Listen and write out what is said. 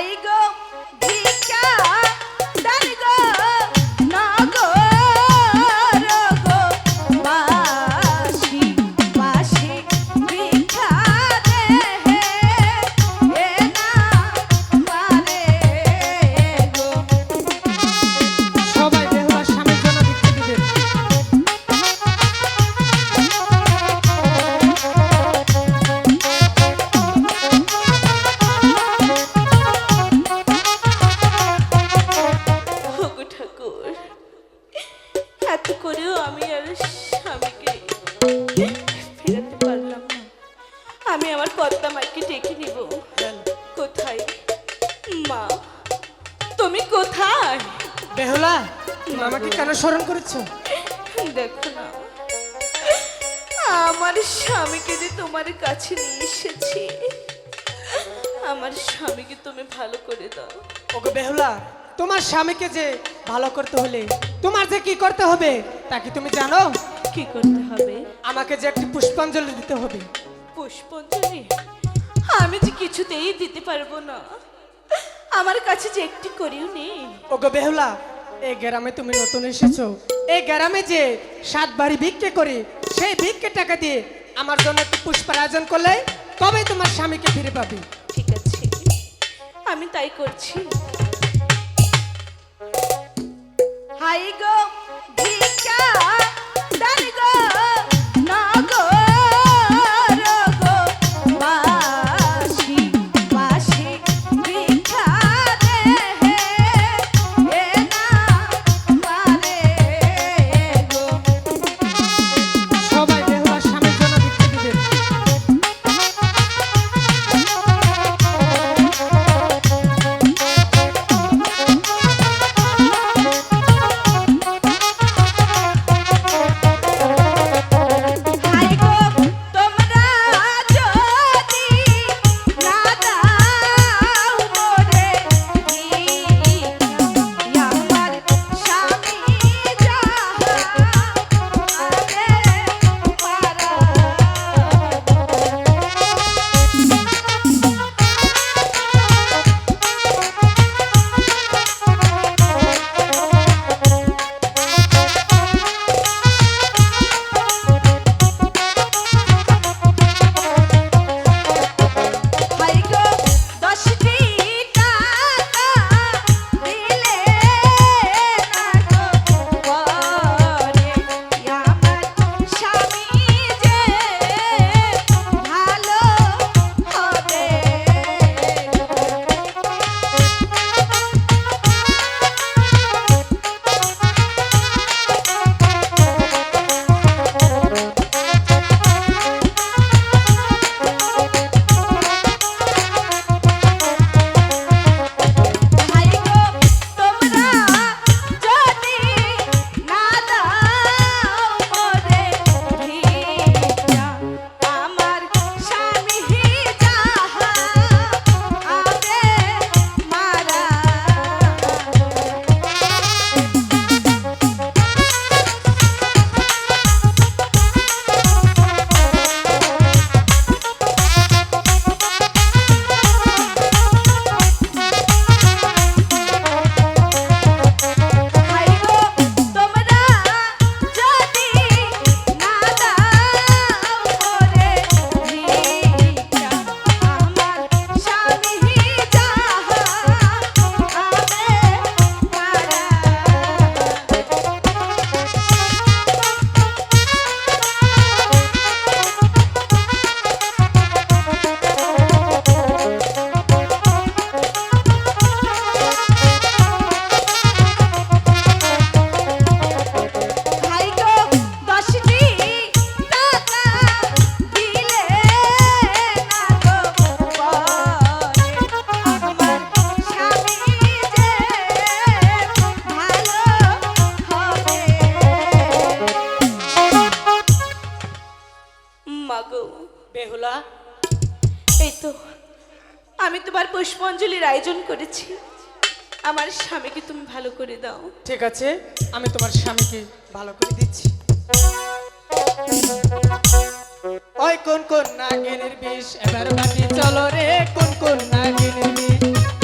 High গো আমার ডেকে নিব? কোথায়? মা তুমি কোথায়? বেহুলা তুমি আমাকে কেন স্মরণ করেছ? দেখো না আমার স্বামীকে যে তোমার কাছে নিয়ে এসেছি আমার স্বামীকে তুমি ভালো করে দাও। ওকে বেহুলা তোমার স্বামীকে যে ভালো করতে হলে তোমার যে কি করতে হবে তা কি তুমি জানো? কি করতে হবে? আমাকে যে একটি পুষ্পাঞ্জলি দিতে হবে। পুষ্পাঞ্জলি? আমি যে কিছুতেই দিতে পারব না। আমার কাছে যে একটি করিও নেই ওগো বেহুলা এই গ্রামে তুমি নতুন এসেছ। এই গ্রামে যে সাত বাড়ি ভিক্ষে করে সেই ভিক্ষে টাকা দিয়ে আমার জন্য একটু পুষ্পার আয়োজন করলে তবে তোমার স্বামীকে ফিরে পাবে। ঠিক আছে। আমি তাই করছি। হাই গো ভিক্ষা এই তো, আমি তোমার পুষ্পাঞ্জলির আয়োজন করেছি। আমার স্বামীকে তুমি ভালো করে দাও। ঠিক আছে, আমি তোমার স্বামীকে ভালো করে দিচ্ছি। ওই কোন কোন নাগিনের বিষ, এবার বাটি চলো রে, কোন কোন নাগিনের বিষ।